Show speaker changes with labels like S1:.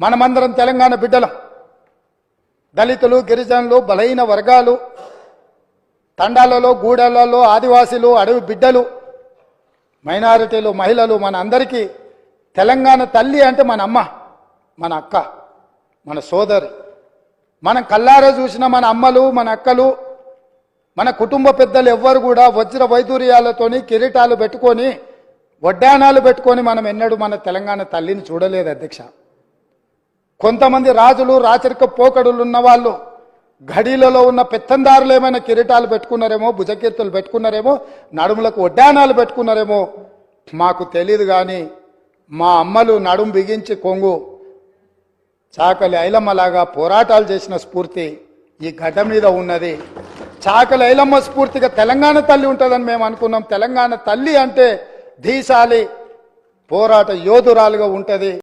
S1: మనమందరం తెలంగాణ బిడ్డలం. దళితులు గిరిజనులు బలహీన వర్గాలు తండాలలో గూడెలలో ఆదివాసీలు అడవి బిడ్డలు మైనారిటీలు మహిళలు మన అందరికీ తెలంగాణ తల్లి అంటే మన అమ్మ మన అక్క మన సోదరి. మనం కల్లారా చూసిన మన అమ్మలు మన అక్కలు మన కుటుంబ పెద్దలు ఎవ్వరు కూడా వజ్ర వైదూర్యాలతోని కిరీటాలు పెట్టుకొని వడ్డానాలు పెట్టుకొని మనం ఎన్నడూ మన తెలంగాణ తల్లిని చూడలేదు అధ్యక్ష. కొంతమంది రాజులు రాచరిక పోకడులు ఉన్న వాళ్ళు గడిలలో ఉన్న పెత్తందారులు ఏమైనా కిరీటాలు పెట్టుకున్నారేమో భుజకీర్తులు పెట్టుకున్నారేమో నడుములకు వడ్డానాలు పెట్టుకున్నారేమో మాకు తెలియదు కానీ మా అమ్మలు నడుము బిగించి కొంగు చాకలి ఐలమ్మలాగా పోరాటాలు చేసిన స్ఫూర్తి ఈ గడ్డ మీద ఉన్నది. చాక లైలమ్మ స్ఫూర్తిగా తెలంగాణ తల్లి ఉంటుందని మేము అనుకున్నాం. తెలంగాణ తల్లి అంటే ధీశాలి పోరాట యోధురాలుగా ఉంటుంది.